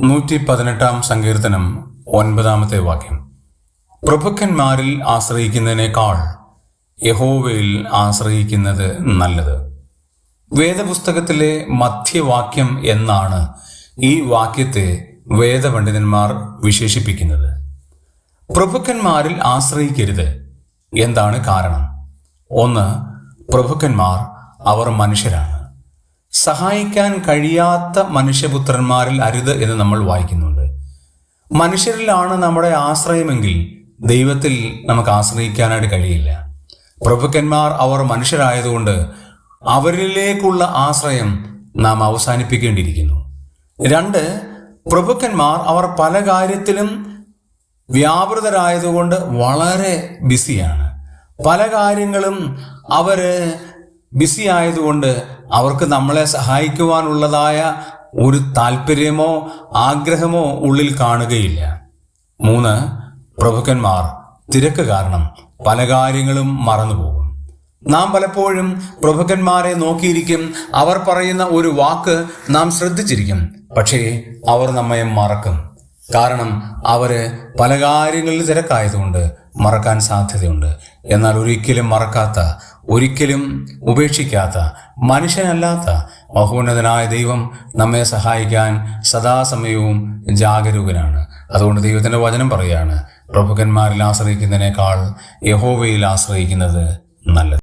നൂറ്റി പതിനെട്ടാം സങ്കീർത്തനം ഒൻപതാമത്തെ വാക്യം. പ്രഭുക്കന്മാരിൽ ആശ്രയിക്കുന്നതിനേക്കാൾ യഹോവയിൽ ആശ്രയിക്കുന്നത് നല്ലത്. വേദപുസ്തകത്തിലെ മധ്യവാക്യം എന്നാണ് ഈ വാക്യത്തെ വേദപണ്ഡിതന്മാർ വിശേഷിപ്പിക്കുന്നത്. പ്രഭുക്കന്മാരിൽ ആശ്രയിക്കരുത് എന്താണ് കാരണം? ഒന്ന് പ്രഭുക്കന്മാർ അവർ മനുഷ്യരാണ്. സഹായിക്കാൻ കഴിയാത്ത മനുഷ്യപുത്രന്മാരിൽ അരുത് എന്ന് നമ്മൾ വായിക്കുന്നുണ്ട്. മനുഷ്യരിലാണ് നമ്മുടെ ആശ്രയമെങ്കിൽ ദൈവത്തിൽ നമുക്ക് ആശ്രയിക്കാനായിട്ട് കഴിയില്ല. പ്രഭുക്കന്മാർ അവർ മനുഷ്യരായതുകൊണ്ട് അവരിലേക്കുള്ള ആശ്രയം നാം അവസാനിപ്പിക്കേണ്ടിയിരിക്കുന്നു. രണ്ട് പ്രഭുക്കന്മാർ അവർ പല കാര്യത്തിലും വ്യാപൃതരായതുകൊണ്ട് വളരെ ബിസിയാണ്. പല കാര്യങ്ങളും അവർ ബിസി ആയതുകൊണ്ട് അവർക്ക് നമ്മളെ സഹായിക്കുവാനുള്ളതായ ഒരു താല്പര്യമോ ആഗ്രഹമോ ഉള്ളിൽ കാണുകയില്ല. മൂന്ന് പ്രഭുക്കന്മാർ തിരക്ക് കാരണം പല കാര്യങ്ങളും മറന്നുപോകും. നാം പലപ്പോഴും പ്രഭുക്കന്മാരെ നോക്കിയിരിക്കും. അവർ പറയുന്ന ഒരു വാക്ക് നാം ശ്രദ്ധിച്ചിരിക്കും. പക്ഷേ അവർ നമ്മെ മറക്കും. കാരണം അവർ പല കാര്യങ്ങളിൽ തിരക്കായതുകൊണ്ട് മറക്കാൻ സാധ്യതയുണ്ട്. എന്നാൽ ഒരിക്കലും മറക്കാത്ത ഒരിക്കലും ഉപേക്ഷിക്കാത്ത മനുഷ്യനല്ലാത്ത ബഹുന്നതനായ ദൈവം നമ്മെ സഹായിക്കാൻ സദാസമയവും ജാഗരൂകനാണ്. അതുകൊണ്ട് ദൈവത്തിന്റെ വചനം പറയുകയാണ് പ്രഭുക്കന്മാരിൽ ആശ്രയിക്കുന്നതിനേക്കാൾ യഹോവയിൽ ആശ്രയിക്കുന്നത് നല്ലത്.